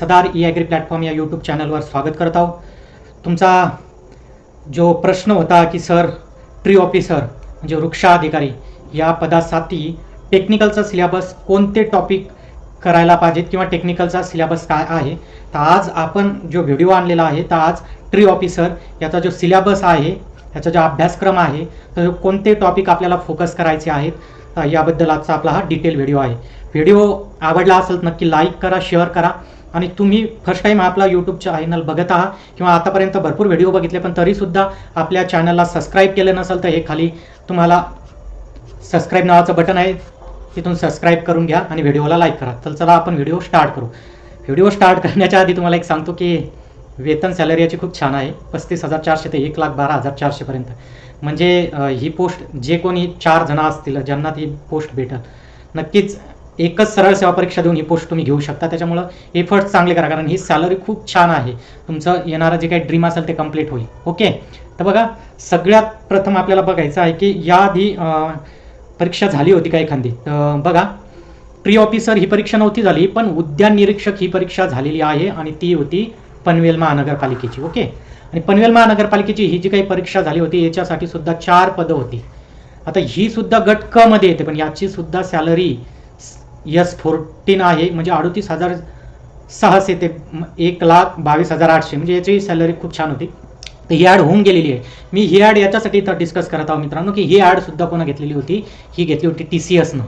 सदार e agri platform या YouTube चॅनलवर स्वागत करत आहोत. तुमचा जो प्रश्न होता की सर ट्री ऑफिसर म्हणजे वृक्षाधिकारी या पदासाठी टेक्निकलचा सिलेबस कोणते टॉपिक करायला पाहिजेत किंवा टेक्निकलचा सिलेबस काय आहे? तर आज आपण जो व्हिडिओ आणलेला आहे तर आज ट्री ऑफिसर याचा जो सिलेबस आहे याचा जो अभ्यासक्रम आहे तर कोणते टॉपिक आपल्याला फोकस करायचे आहेत याबद्दल आजचा आपला हा डिटेल व्हिडिओ आहे. व्हिडिओ आवडला असेल तर नक्की लाईक करा शेअर करा. आणि तुम्ही फर्स्ट टाईम आपला यूट्यूब चॅनल बघत आहात किंवा आतापर्यंत भरपूर व्हिडिओ बघितले पण तरीसुद्धा आपल्या चॅनलला सबस्क्राईब केलं नसेल तर हे खाली तुम्हाला सबस्क्राईब नावाचं बटन आहे. तिथून सबस्क्राईब करून घ्या आणि व्हिडिओला लाईक करा. तर चला आपण व्हिडिओ स्टार्ट करू. व्हिडिओ स्टार्ट करण्याच्या आधी तुम्हाला एक सांगतो की वेतन सॅलरी याची खूप छान आहे. पस्तीस हजार चारशे ते एक लाख बारा हजार चारशेपर्यंत म्हणजे ही पोस्ट जे कोणी चार जणं असतील ज्यांना ती पोस्ट भेटल नक्कीच एकच सरळ सेवा परीक्षा देऊन ही पोस्ट तुम्ही घेऊ शकता. त्याच्यामुळं एफर्ट चांगले करा. कारण ही सॅलरी खूप छान आहे. तुमचं येणारं जे काही ड्रीम असेल ते कंप्लीट होईल. ओके तर बघा सगळ्यात प्रथम आपल्याला बघायचं आहे की याआधी परीक्षा झाली होती का एखादी? तर बघा प्री ऑफिसर ही परीक्षा नव्हती झाली पण उद्यान निरीक्षक ही परीक्षा झालेली आहे आणि ती होती पनवेल महानगरपालिकेची. ओके आणि पनवेल महानगरपालिकेची ही जी काही परीक्षा झाली होती याच्यासाठी सुद्धा चार पदं होती. आता ही सुद्धा गट क मध्ये येते पण याची सुद्धा सॅलरी यस फोर्टीन आहे म्हणजे अडतीस हजार सहाशे ते एक लाख बावीस हजार आठशे. म्हणजे याची सॅलरी खूप छान होती. तर ही ॲड होऊन गेलेली आहे. मी ही ॲड याच्यासाठी इथं डिस्कस करत आहोत मित्रांनो की ही ॲडसुद्धा कोणा घेतलेली होती? ही घेतली होती टी सी एसनं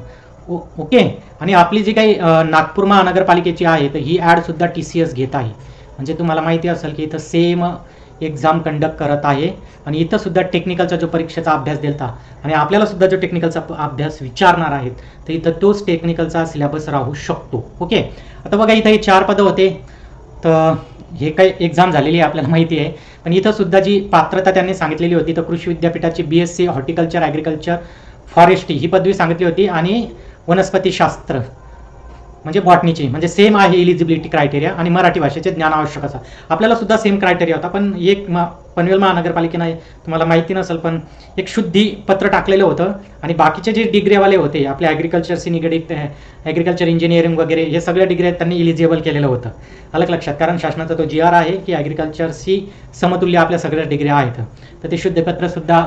ओ ओके? आणि आपली जी काही नागपूर महानगरपालिकेची आहे तर ही ॲडसुद्धा टी सी एस घेत आहे. म्हणजे तुम्हाला माहिती असेल की इथं सेम एक्झाम कंडक्ट करत आहे. आणि इथं सुद्धा टेक्निकलचा जो परीक्षेचा अभ्यास देता आणि आपल्याला सुद्धा जो टेक्निकलचा अभ्यास विचारणार आहेत तर इथं तोच टेक्निकलचा सिलेबस राहू शकतो. ओके आता बघा इथं हे चार पदं होते. तर हे काही एक्झाम झालेली आहे आपल्याला माहिती आहे. पण इथं सुद्धा जी पात्रता त्यांनी सांगितलेली होती तर कृषी विद्यापीठाची B S C horticulture agriculture forestry ही पदवी सांगितली होती. आणि वनस्पतीशास्त्र म्हणजे बॉटनीची म्हणजे सेम आहे इलिजिबिलिटी क्रायटेरिया आणि मराठी भाषेचे ज्ञान आवश्यक असा. आपल्याला सुद्धा सेम क्रायटेरिया होता पण एक म पनवेल महानगरपालिकेनं तुम्हाला माहिती नसेल पण एक शुद्धी पत्र टाकलेलं होतं आणि बाकीचे जे डिग्रीवाले होते आपल्या ॲग्रिकल्चरशी निगडीत ॲग्रिकल्चर इंजिनिअरिंग वगैरे हे सगळ्या डिग्री त्यांनी इलिजिबल केलेलं होतं. अलग लक्षात कारण शासनाचा तो जी आर आहे की ॲग्रिकल्चरशी समतुल्य आपल्या सगळ्या डिग्री आहेत. तर ते शुद्धपत्रसुद्धा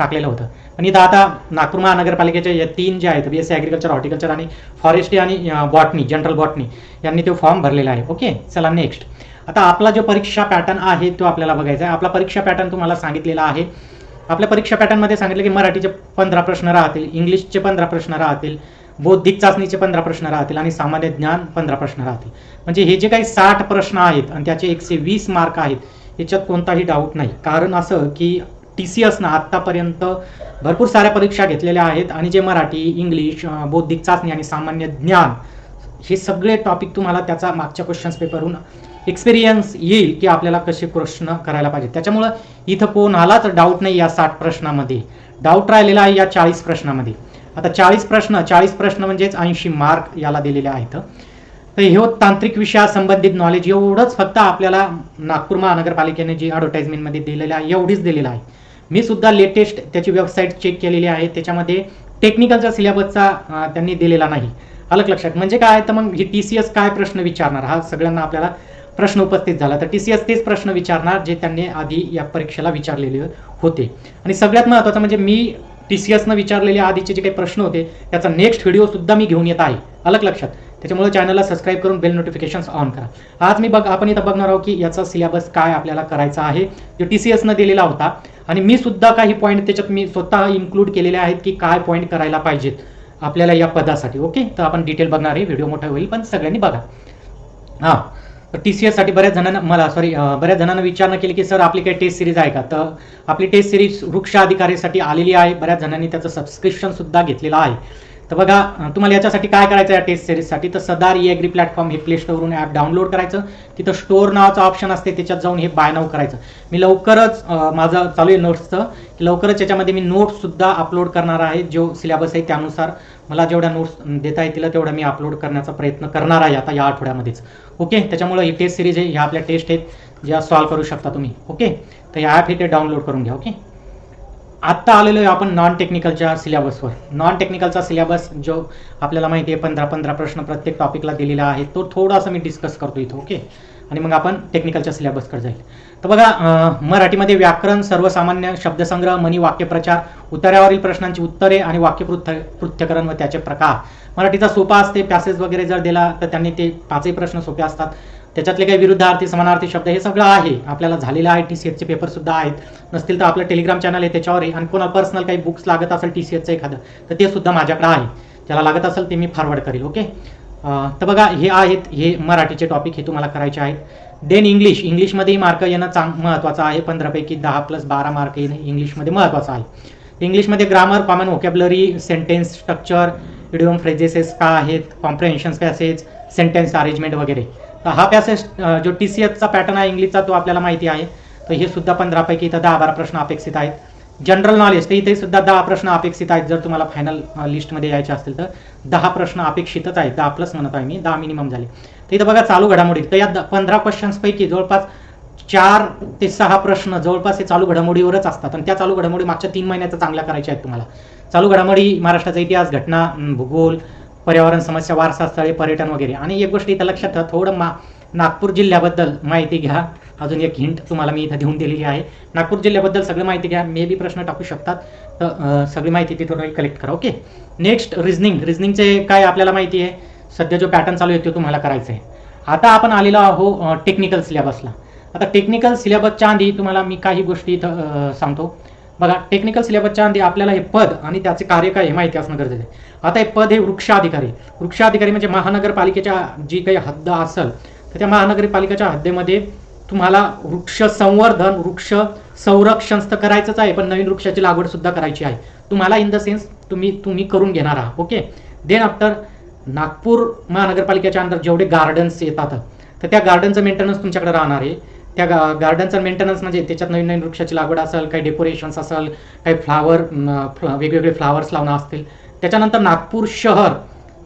टाकलेलं होतं. पण इथं आता नागपूर महानगरपालिकेचे या तीन जे आहेत B S C agriculture horticulture आणि फॉरेस्ट्री आणि बॉटनी जनरल बॉटनी यांनी तो फॉर्म भरलेला आहे. ओके चला नेक्स्ट आता आपला जो परीक्षा पॅटर्न आहे तो आपल्याला बघायचा आहे. आपला परीक्षा पॅटर्न तुम्हाला सांगितलेला आहे. आपल्या परीक्षा पॅटर्नमध्ये सांगितलं की मराठीचे पंधरा प्रश्न राहतील इंग्लिशचे पंधरा प्रश्न राहतील बौद्धिक चाचणीचे पंधरा प्रश्न राहतील आणि सामान्य ज्ञान पंधरा प्रश्न राहतील. म्हणजे हे जे काही साठ प्रश्न आहेत आणि त्याचे एकशे वीस मार्क आहेत याच्यात कोणताही डाऊट नाही. कारण असं की टी सी एसनं आत्तापर्यंत भरपूर साऱ्या परीक्षा घेतलेल्या आहेत. आणि जे मराठी इंग्लिश बौद्धिक चाचणी आणि सामान्य ज्ञान हे सगळे टॉपिक तुम्हाला त्याचा मागच्या क्वेश्चन्स पेपरहून एक्सपिरियन्स येईल की आपल्याला कसे प्रश्न करायला पाहिजे. त्याच्यामुळं इथं कोणालाच डाऊट नाही या साठ प्रश्नामध्ये. डाऊट राहिलेला आहे या चाळीस प्रश्नामध्ये. आता चाळीस प्रश्न चाळीस प्रश्न म्हणजेच ऐंशी मार्क याला दिलेले आहेत. तर हे तांत्रिक विषयासंबंधित नॉलेज एवढंच फक्त आपल्याला नागपूर महानगरपालिकेने जी ॲडव्हर्टाइजमेंटमध्ये दिलेलं आहे एवढीच दिलेलं आहे. मी सुद्धा लेटेस्ट त्याची वेबसाईट चेक केलेली आहे. त्याच्यामध्ये टेक्निकलचा सिलेबसचा त्यांनी दिलेला नाही. अलग लक्षात. म्हणजे काय तर मग ही टी सी एस काय प्रश्न विचारणार? हा सगळ्यांना आपल्याला प्रश्न उपस्थित झाला. तर टी सी एस तेच प्रश्न विचारणार जे त्यांनी आधी या परीक्षेला विचारलेले होते. आणि सगळ्यात महत्त्वाचं म्हणजे मी टी सी एसनं विचारलेले आधीचे जे काही प्रश्न होते त्याचा नेक्स्ट व्हिडिओ सुद्धा मी घेऊन येत आहे. अलग लक्षात. त्याच्यामुळे चॅनलला सबस्क्राईब करून बेल नोटिफिकेशन्स ऑन करा. आज मी बघ आपण इथं बघणार आहोत की याचा सिलेबस काय आपल्याला करायचा आहे. जो टी सी एसनं दिलेला होता. आणि मी सुद्धा काही पॉईंट त्याच्यात मी स्वतः इन्क्लूड केलेले आहेत की काय पॉईंट करायला पाहिजेत आपल्याला या पदासाठी. ओके तर आपण डिटेल बघणार आहे. व्हिडिओ मोठा होईल पण सगळ्यांनी बघा. हां. तर टी सी एससाठी बऱ्याच जणांना मला सॉरी बऱ्याच जणांना विचारणं केली की सर आपली काही टेस्ट सिरीज आहे का? तर आपली टेस्ट सिरीज वृक्ष अधिकारीसाठी आलेली आहे. बऱ्याच जणांनी त्याचं सबस्क्रिप्शन सुद्धा घेतलेलं आहे. तर बघा तुम्हाला याच्यासाठी काय करायचं या टेस्ट सिरीजसाठी तर सदार ई एग्री प्लॅटफॉर्म हे प्ले स्टोअरवरून ॲप डाउनलोड करायचं. तिथं स्टोअर नावाचं ऑप्शन असते त्याच्यात जाऊन हे बाय नाव करायचं. मी लवकरच माझं चालू आहे नोट्सचं की लवकरच याच्यामध्ये मी नोट्ससुद्धा अपलोड करणार आहे जो सिलेबस आहे त्यानुसार मला जेवढ्या नोट्स देता येतील तेवढ्या मी अपलोड करण्याचा प्रयत्न करणार आहे आता या आठवड्यामध्येच. ओके त्याच्यामुळे ही टेस्ट सिरीज आहे ह्या आपल्या टेस्ट आहेत ज्या सॉल्व्ह करू शकता तुम्ही. ओके तर या ॲप हे ते डाउनलोड करून घ्या ओके आत्ता आलेलो आहे आपण नॉन टेक्निकलच्या सिलेबसवर नॉन टेक्निकलचा सिलेबस जो आपल्याला माहिती आहे पंधरा पंधरा प्रश्न प्रत्येक टॉपिकला दिलेला आहे तो थोडासा मी डिस्कस करतो इथं ओके आणि मग आपण टेक्निकलच्या सिलेबसकडे जाईल. तर बघा मराठीमध्ये व्याकरण सर्वसामान्य शब्दसंग्रह मनी वाक्यप्रचार उत्तरावरील प्रश्नांची उत्तरे आणि वाक्यपृथ पृथ्यकरण व त्याचे प्रकार. मराठीचा सोपा असते पॅसेज वगैरे जर दिला तर त्यांनी ते पाचही प्रश्न सोपे असतात. त्याच्यातले काही विरुद्धार्थी समानार्थी शब्द हे सगळं आहे. आपल्याला झालेलं आहे. टी सी एचचे पेपर सुद्धा आहेत. नसतील तर आपलं टेलिग्राम चॅनल आहे त्याच्यावर आहे. आणि कोणाला पर्सनल काही बुक्स लागत असेल टी सी एचचं एखादं तर ते सुद्धा माझ्याकडे आहे. ज्याला लागत असेल ते मी फॉरवर्ड करेल ओके तर बघा हे आहेत हे मराठीचे टॉपिक हे तुम्हाला करायचे आहेत. देन इंग्लिश इंग्लिशमध्येही मार्क येणं चांग महत्त्वाचं आहे. पंधरापैकी दहा प्लस बारा मार्क येणं इंग्लिशमध्ये महत्त्वाचं आहे. इंग्लिशमध्ये grammar common vocabulary sentence structure idiom phrases का आहेत कॉम्प्रेन्शन्स पॅसेज सेंटेन्स अरेंजमेंट वगैरे. तर हा पॅसेज जो टी सी एसचा पॅटर्न आहे इंग्लिशचा तो आपल्याला माहिती आहे. तर हे सुद्धा पंधरापैकी इथं दहा बारा प्रश्न अपेक्षित आहेत. जनरल नॉलेज तर इथे सुद्धा दहा प्रश्न अपेक्षित आहेत जर तुम्हाला फायनल लिस्टमध्ये यायचे असतील तर. दहा प्रश्न अपेक्षितच आहेत दहा प्लस म्हणत आहे मी दहा मिनिमम झाले. तर इथं बघा चालू घडामोडी. तर या द- पंधरा क्वेश्चन्सपैकी जवळपास चार ते सहा प्रश्न जवळपास हे चालू घडामोडीवरच असतात. आणि त्या चालू घडामोडी मागच्या तीन महिन्याचा चांगल्या करायच्या आहेत तुम्हाला. चालू घडामोडी महाराष्ट्राचा इतिहास घटना भूगोल पर्यावरण समस्या वारसा स्थळे पर्यटन वगैरे. आणि एक गोष्ट इथं लक्षात ठेवा थोडं मा नागपूर जिल्ह्याबद्दल माहिती घ्या. अजून एक हिंट तुम्हाला मी इथं देऊन दिलेली आहे. नागपूर जिल्ह्याबद्दल सगळी माहिती घ्या. मे बी प्रश्न टाकू शकतात. तर सगळी माहिती तिथून कलेक्ट करा ओके नेक्स्ट रिझनिंग रिझनिंगचे काय आपल्याला माहिती आहे? सध्या जो पॅटर्न चालू आहे तो तुम्हाला करायचा आहे आता आपण आलेलो आहो टेक्निकल सिलेबसला आता टेक्निकल सिलेबसच्या आधी तुम्हाला मी काही गोष्टी इथं सांगतो. बघा टेक्निकल सिलेबसच्या आधी आपल्याला हे पद आणि त्याचे कार्य काय हे माहिती असणं गरजेचं आहे. आता हे पद हे वृक्षाधिकारी. वृक्षाधिकारी म्हणजे महानगरपालिकेच्या जी काही हद्द असेल तर त्या महानगरपालिकेच्या हद्दीमध्ये तुम्हाला वृक्ष संवर्धन वृक्ष संरक्षण तर करायचंच आहे पण नवीन वृक्षाची लागवड सुद्धा करायची आहे. तुम्हाला इन द सेन्स तुम्ही तुम्ही करून घेणार आहात ओके देन आफ्टर नागपूर महानगरपालिकेच्या अंदर जेवढे गार्डन्स येतात तर त्या गार्डनचं मेंटेनन्स तुमच्याकडे राहणार आहे. त्या गा गार्डनचं मेंटेनन्स म्हणजे त्याच्यात नवीन नवीन वृक्षाची लागवड असेल काही डेकोरेशन्स असेल काही फ्लावर वेगवेगळे फ्लावर्स लावणं असतील. त्याच्यानंतर नागपूर शहर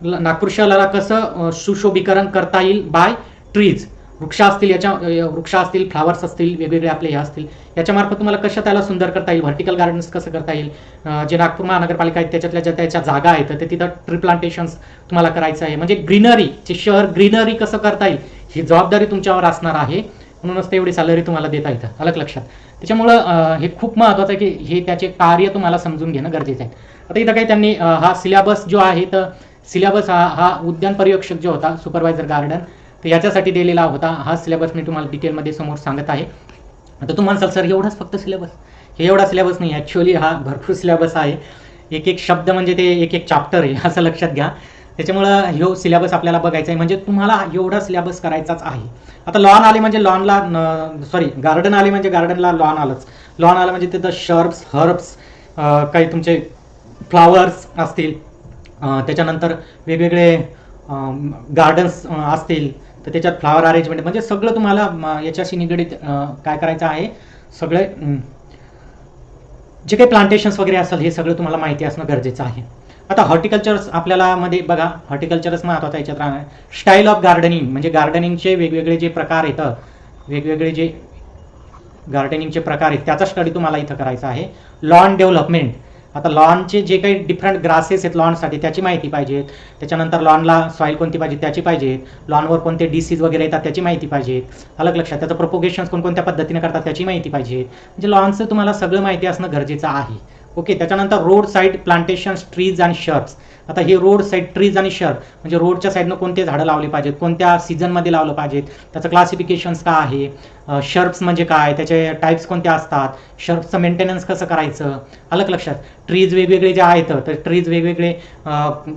नागपूर शहराला कसं सुशोभीकरण करता येईल बाय ट्रीज वृक्ष असतील याच्या वृक्ष असतील फ्लावर्स असतील वेगवेगळे आपले हे असतील. याच्यामार्फत तुम्हाला कसं त्याला सुंदर करता येईल? व्हर्टिकल गार्डन्स कसं करता येईल? जे नागपूर महानगरपालिका आहेत त्याच्यातल्या ज्या त्याच्या जागा आहेत तर तिथं ट्री प्लांटेशन्स तुम्हाला करायचं आहे. म्हणजे ग्रीनरी जे शहर ग्रीनरी कसं करता येईल? ही जबाबदारी तुमच्यावर असणार आहे. म्हणूनच ते एवढी सॅलरी तुम्हाला देता येतं. अलग लक्षात. त्याच्यामुळं हे खूप महत्त्वाचं आहे की हे त्याचे कार्य तुम्हाला समजून घेणं गरजेचं आहे. आता इथं काही त्यांनी हा सिलेबस जो आहे तर सिलेबस हा हा उद्यान पर्यवेक्षक जो होता सुपरवायझर गार्डन तर याच्यासाठी दिलेला होता. हा सिलेबस मी तुम्हाला डिटेलमध्ये समोर सांगत आहे. आता तू म्हणसाल सर एवढाच फक्त सिलेबस हे एवढा सिलेबस नाही. ॲक्च्युअली हा भरपूर सिलेबस आहे. एक एक शब्द म्हणजे ते एक एक चॅप्टर आहे असं लक्षात घ्या. त्याच्यामुळं ह्यो सिलेबस आपल्याला बघायचा आहे. म्हणजे तुम्हाला एवढा सिलेबस करायचाच आहे. आता लॉन आले म्हणजे लॉनला सॉरी गार्डन आले म्हणजे गार्डनला लॉन आलंच. लॉन आलं म्हणजे तिथं शर्ब्स हर्ब्स काही तुमचे फ्लावर्स असतील. त्याच्यानंतर वेगवेगळे गार्डन्स असतील. तर त्याच्यात फ्लावर अरेंजमेंट म्हणजे सगळं तुम्हाला म, याच्याशी निगडीत काय करायचं आहे? सगळे जे काही प्लांटेशन्स वगैरे असेल हे सगळं तुम्हाला माहिती असणं गरजेचं आहे. आता हॉर्टिकल्चर्स आपल्याला मध्ये बघा हॉर्टिकल्चरच महत्त्वाचा याच्यात राहणार. स्टाईल ऑफ गार्डनिंग म्हणजे गार्डनिंगचे वेगवेगळे जे प्रकार येतं वेगवेगळे जे गार्डनिंगचे प्रकार आहेत त्याचा स्टडी तुम्हाला इथं करायचा आहे. लॉन डेव्हलपमेंट आता लॉनचे जे काही डिफरंट ग्रासेस आहेत लॉनसाठी त्याची माहिती पाहिजे. त्याच्यानंतर लॉनला सॉईल कोणती पाहिजे त्याची पाहिजे. लॉनवर कोणते डिसीज वगैरे येतात त्याची माहिती पाहिजे. अलग लक्षात त्याचं प्रोपोगेशन कोणकोणत्या पद्धतीने करतात त्याची माहिती पाहिजे. म्हणजे लॉनचं तुम्हाला सगळं माहिती असणं गरजेचं आहे. ओके त्याच्यानंतर रोड साईड प्लांटेशन्स ट्रीज आणि शर्ट्स आता हे रोड साईड ट्रीज आणि शर्ट म्हणजे रोडच्या साईडनं कोणते झाडं लावले पाहिजेत? कोणत्या सीझनमध्ये लावलं पाहिजेत? त्याचं क्लासिफिकेशन्स काय आहे? शर्प्स म्हणजे काय? त्याचे टाईप्स कोणते असतात? शर्प्सचं मेंटेनन्स कसं करायचं? अलग लक्षात. ट्रीज वेगवेगळे जे आहेत तर ट्रीज वेगवेगळे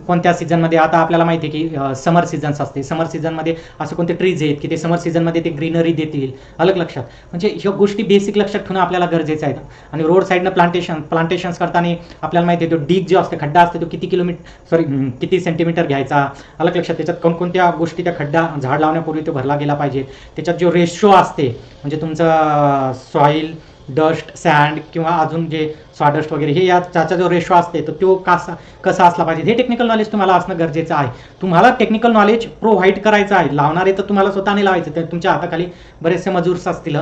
कोणत्या सीझनमध्ये आता आपल्याला माहिती आहे की समर सीझन्स असते. समर सीझनमध्ये असे कोणते ट्रीज आहेत की ते समर सीझनमध्ये ते ग्रीनरी देतील? अलग लक्षात. म्हणजे ह्या गोष्टी बेसिक लक्षात ठेवणं आपल्याला गरजेचं आहे. आणि रोड साईडनं प्लांटेशन प्लांटेशन्स करताना आपल्याला माहिती आहे तो डीग जो असतो खड्डा असतो तो किती किलोमीटर सॉरी किती सेंटीमीटर घ्यायचा? अलग लक्षात. त्याच्यात कोणकोणत्या गोष्टी त्या खड्डा झाड लावण्यापूर्वी तो भरला गेला पाहिजे. त्याच्यात जो रेशो असते म्हणजे तुमचं सॉईल डस्ट सँड किंवा अजून जे सॉडस्ट वगैरे हे या त्याचा जो रेशो असते तर तो कसा कसा असला पाहिजे? हे टेक्निकल नॉलेज तुम्हाला असणं गरजेचं आहे. तुम्हाला टेक्निकल नॉलेज प्रोव्हाइड करायचं आहे. लावणारे तर तुम्हाला स्वतःने लावायचं तर तुमच्या हाताखाली बरेचसे मजूर्स असतील.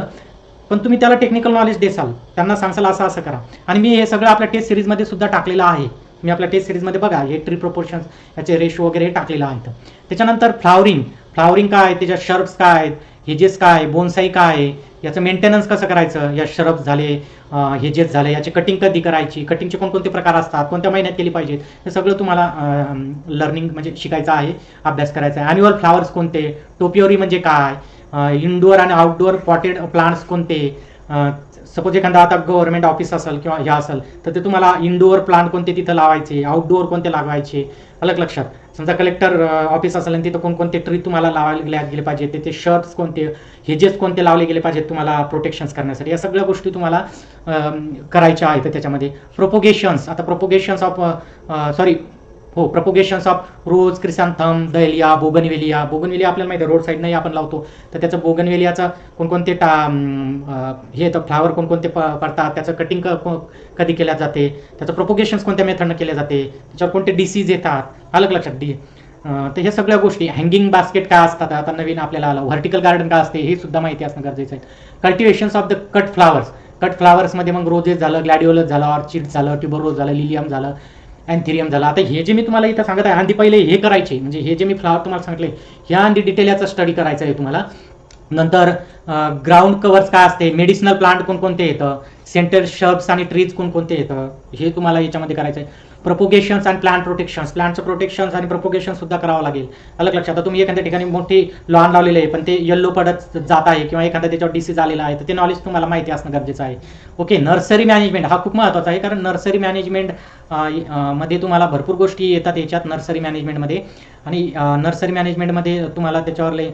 पण तुम्ही त्याला टेक्निकल नॉलेज देसाल. त्यांना सांगसाल असं असं करा. आणि मी हे सगळं आपल्या टेस्ट सिरीजमध्ये सुद्धा टाकलेलं आहे. मी आपल्या टेस्ट सिरीजमध्ये बघा हे ट्री प्रोपोर्शन्स याचे रेशो वगैरे टाकलेलं आहे. त्याच्यानंतर फ्लावरिंग फ्लावरिंग काय त्याच्या शर्प्स काय आहेत? हेजेस काय बोनसाई काय आहे याचं मेंटेनन्स कसं करायचं? या शरब झाले हेजेस झाले याची कटिंग कधी करायची? कटिंगचे कोणकोणते प्रकार असतात? कोणत्या महिन्यात केली पाहिजेत? हे सगळं तुम्हाला लर्निंग म्हणजे शिकायचं आहे अभ्यास करायचा आहे. ॲन्युअल फ्लावर्स कोणते? टोपिओरी म्हणजे काय? इनडोअर आणि आउटडोअर पॉटेड प्लांट्स कोणते? सपोज एखादा आता गव्हर्नमेंट ऑफिस असेल किंवा हे असेल तर ते तुम्हाला इनडोअर प्लांट कोणते तिथं लावायचे आउटडोअर कोणते लावायचे? अलग लक्षात. समजा कलेक्टर ऑफिस असेल आणि तिथं कोणकोणते ट्री तुम्हाला लावायला गेले पाहिजे त्याचे शर्ट्स कोणते हेजेस कोणते लावले गेले पाहिजेत तुम्हाला प्रोटेक्शन्स करण्यासाठी. या सगळ्या गोष्टी तुम्हाला करायच्या आहेत त्याच्यामध्ये. प्रोपोगेशन्स आता प्रोपोगेशन्स ऑफ सॉरी हो propagations of rose chrysanthemum dahlia bougainvillea bougainvillea आपल्याला माहिती आहे रोड साईडनंही आपण लावतो. तर त्याचं बोगनवेलियाचं कोणकोणते टा हे येतं फ्लावर कोणकोणते प पडतात त्याचं कटिंग क कधी केल्या जाते त्याचं प्रपोगेशन्स कोणत्या मेथडनं केले जाते त्याच्यावर कोणते डिसीज येतात अलग लक्षात डी तर ह्या सगळ्या गोष्टी हँगिंग बास्केट काय असतात आता नवीन आपल्याला आलं व्हर्टिकल गार्डन काय असते हे सुद्धा माहिती असणं गरजेचं आहे. Cultivations of the cut flowers cut फ्लावर्समध्ये मग रोजेस झालं ग्लॅडिओलस झालं ऑर्चिड झालं ट्युबरोज झालं लिलियम झालं. अँथेरियम झाला. आता हे जे मी तुम्हाला इथं सांगत आहे अंधी पहिले हे करायचे. म्हणजे हे जे मी फ्लावर तुम्हाला सांगितले ह्या अंधी डिटेल याचा स्टडी करायचा आहे तुम्हाला. नंतर ग्राउंड कवर्स काय असते? मेडिसिनल प्लांट कोणकोणते येतं? सेंटर शब्स आणि ट्रीज कोणकोणते येतं? हे तुम्हाला याच्यामध्ये करायचं आहे. प्रपोगेशन्स आणि प्लांट प्रोटेक्शन्स प्लांटचं प्रोटेक्शन्स आणि प्रपोगेशन सुद्धा करावं लागेल. अलग लक्षात आता तुम्ही एखाद्या ठिकाणी मोठी लॉन लावलेली आहे पण ते येल्लो पडत जात आहे किंवा एखादा त्याच्यावर डिसीज आलेला आहे तर ते नॉलेज तुम्हाला माहिती असणं गरजेचं आहे. ओके नर्सरी मॅनेजमेंट हा खूप महत्त्वाचा आहे कारण नर्सरी मॅनेजमेंटमध्ये तुम्हाला भरपूर गोष्टी येतात याच्यात नर्सरी मॅनेजमेंटमध्ये आणि नर्सरी मॅनेजमेंटमध्ये तुम्हाला त्याच्यावरले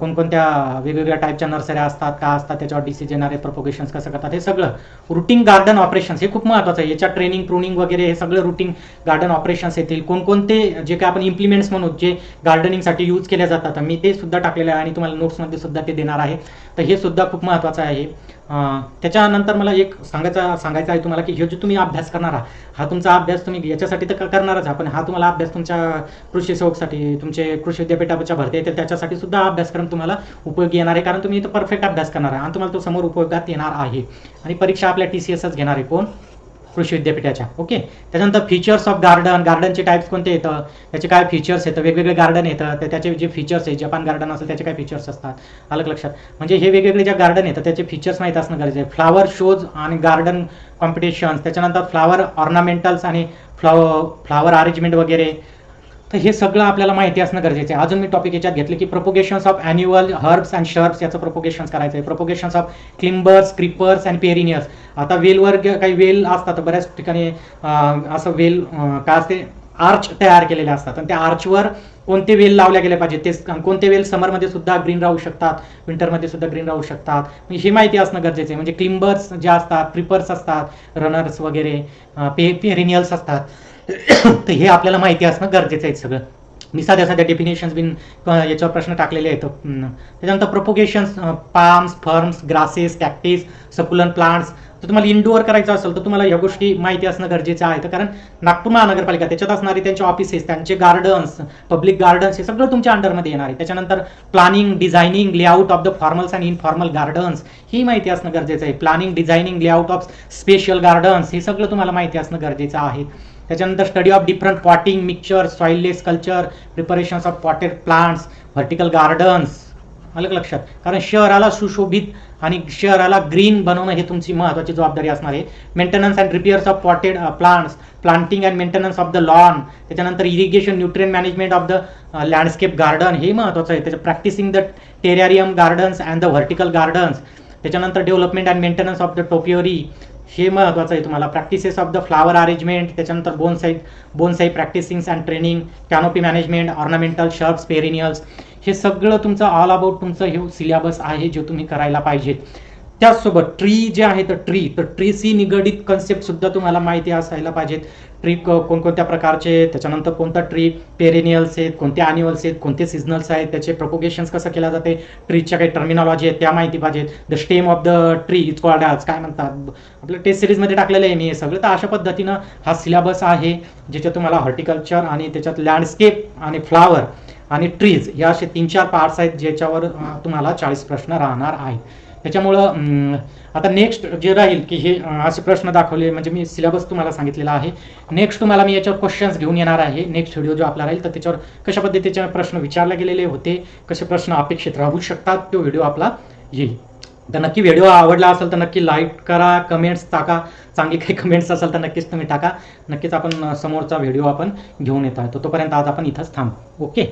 कोणकोणत्या वेगवेगळ्या टाईपच्या नर्सऱ्या असतात का असतात त्याच्यावर डिसीज येणारे प्रपोगेशन्स कसं करतात हे सगळं रुटीन गार्डन ऑपरेशन्स हे खूप महत्त्वाचं आहे. याच्या ट्रेनिंग प्रुनिंग वगैरे हे सगळं रुटीन गार्डन ऑपरेशन्स येतील. कोणकोणते जे काय आपण इम्प्लिमेंट्स म्हणू जे गार्डनिंगसाठी यूज केल्या जातात मी ते सुद्धा टाकलेलं आहे आणि तुम्हाला नोट्समध्ये सुद्धा ते देणार आहे. तर हे सुद्धा खूप महत्त्वाचं आहे. त्याच्यानंतर मला एक सांगायचं सांगायचं आहे तुम्हाला की हे जो तुम्ही अभ्यास करणार आहात हा तुमचा अभ्यास तुम्ही याच्यासाठी तर करणारच आहात पण हा तुम्हाला अभ्यास तुमच्या कृषी सेवकसाठी तुमचे कृषी विद्यापीठाच्या भरती येते त्याच्यासाठी सुद्धा अभ्यासक्रम तुम्हाला उपयोगी येणार आहे कारण तुम्ही इथं परफेक्ट अभ्यास करणार आहे आणि तुम्हाला तो समोर उपयोगात येणार आहे. आणि परीक्षा आपल्या टी सी एसच घेणार आहे. कोण? कृषी विद्यापीठाच्या ओके त्याच्यानंतर फीचर्स ऑफ गार्डन गार्डनचे टाईप्स कोणते येतं? त्याचे काय फीचर्स येतं? वेगवेगळे गार्डन येतं तर त्याचे जे फीचर्स आहे जपान गार्डन असेल त्याचे काय फीचर्स असतात? अलग लक्षात. म्हणजे हे वेगवेगळे जे गार्डन येतं त्याचे फीचर्स माहीत असणं गरजेचं आहे. फ्लावर शोज आणि गार्डन कॉम्पिटिशन्स त्याच्यानंतर फ्लावर ऑर्नामेंटल्स आणि फ्लावर फ्लावर अरेंजमेंट वगैरे तर हे सगळं आपल्याला माहिती असणं गरजेचं आहे. अजून मी टॉपिक याच्यात घेतले की propagations of annual herbs and shrubs याचं प्रपोगेशन्स करायचं आहे. Propagations of climbers creepers and perennials आता वेलवर काही वेल असतात बऱ्याच ठिकाणी असं वेल काय असते? आर्च तयार केलेले असतात. आणि त्या आर्चवर कोणते वेल लावले गेले पाहिजे ते कोणते वेल समरमध्ये सुद्धा ग्रीन राहू शकतात? विंटरमध्ये सुद्धा ग्रीन राहू शकतात? म्हणजे हे ही माहिती असणं गरजेचं आहे. म्हणजे क्लिंबर्स जे असतात क्रिपर्स असतात रनर्स वगैरे पे पेरिनियल्स असतात. तर हे आपल्याला माहिती असणं गरजेचं आहे सगळं. मी साध्या साध्या डेफिनेशन्स बिन याच्यावर प्रश्न टाकलेले आहेत. त्याच्यानंतर propagations palms ferns grasses cactus succulent plants तर तुम्हाला इंडोअर करायचं असेल तर तुम्हाला या गोष्टी माहिती असणं गरजेचं आहे. तर कारण नागपूर महानगरपालिका त्याच्यात असणारे त्यांचे ऑफिसेस त्यांचे गार्डन्स पब्लिक गार्डन्स हे सगळं तुमच्या अंडरमध्ये येणार आहे. त्याच्यानंतर planning designing layout of the formals and informal gardens ही माहिती असणं गरजेचं आहे. Planning designing layout of special gardens हे सगळं तुम्हाला माहिती असणं गरजेचं आहे. त्याच्यानंतर study of different potting mixture soilless culture preparations of potted plants vertical gardens अलग लक्षात? कारण शहराला सुशोभित आणि शहराला ग्रीन बनवणं हे तुमची महत्त्वाची जबाबदारी असणार आहे. Maintenance and repairs of potted plants planting and maintenance of the lawn त्याच्यानंतर irrigation nutrient management of the landscape garden हे महत्त्वाचं आहे. त्याच्या practicing the terrarium gardens and the vertical gardens त्याच्यानंतर development and maintenance of the topiary हे महत्त्वाचं आहे. तुम्हाला practices of the flower arrangement त्याच्यानंतर bonsai bonsai practicing and training canopy management ornamental shrubs perennials हे सगळं तुमचं ऑल अबाउट तुमचं हे सिलेबस आहे जे तुम्ही करायला पाहिजे. त्याचसोबत ट्री जे आहे तर ट्री तर ट्रीशी निगडीत कन्सेप्ट सुद्धा तुम्हाला माहिती असायला पाहिजेत. ट्री कोणकोणत्या प्रकारचे त्याच्यानंतर कोणता ट्री पेरेनियल्स आहेत कोणते अॅन्युअल्स आहेत कोणते सिजनल्स आहेत त्याचे प्रपोगेशन्स कसं केलं जाते ट्रीच्या काही टर्मिनॉलॉजी आहेत त्या माहिती पाहिजेत. The stem of the tree is called आज काय म्हणतात? आपल्या टेस्ट सिरीजमध्ये टाकलेलं आहे मी हे सगळं तर अशा पद्धतीनं हा सिलेबस आहे ज्याच्यात तुम्हाला हॉर्टिकल्चर आणि त्याच्यात लँडस्केप आणि फ्लावर आणि ट्रीज या असे तीन चार पार्ट्स आहेत ज्याच्यावर तुम्हाला चाळीस प्रश्न राहणार आहेत. त्याच्यामुळं आता नेक्स्ट जे राहील की हे असे प्रश्न दाखवले म्हणजे मी सिलेबस तुम्हाला सांगितलेला आहे. नेक्स्ट तुम्हाला मी याच्यावर क्वेश्चन्स घेऊन येणार आहे. नेक्स्ट व्हिडिओ जो आपला राहील तर त्याच्यावर कशा पद्धतीचे प्रश्न विचारले गेलेले होते कसे प्रश्न अपेक्षित राहू शकतात तो व्हिडिओ आपला येईल. तर नक्की व्हिडिओ आवडला असेल तर नक्की लाईक करा कमेंट्स टाका. चांगली काही कमेंट्स असेल तर नक्कीच तुम्ही टाका. नक्कीच आपण समोरचा व्हिडिओ आपण घेऊन येत आहे तर तोपर्यंत आज आपण इथंच थांबू. ओके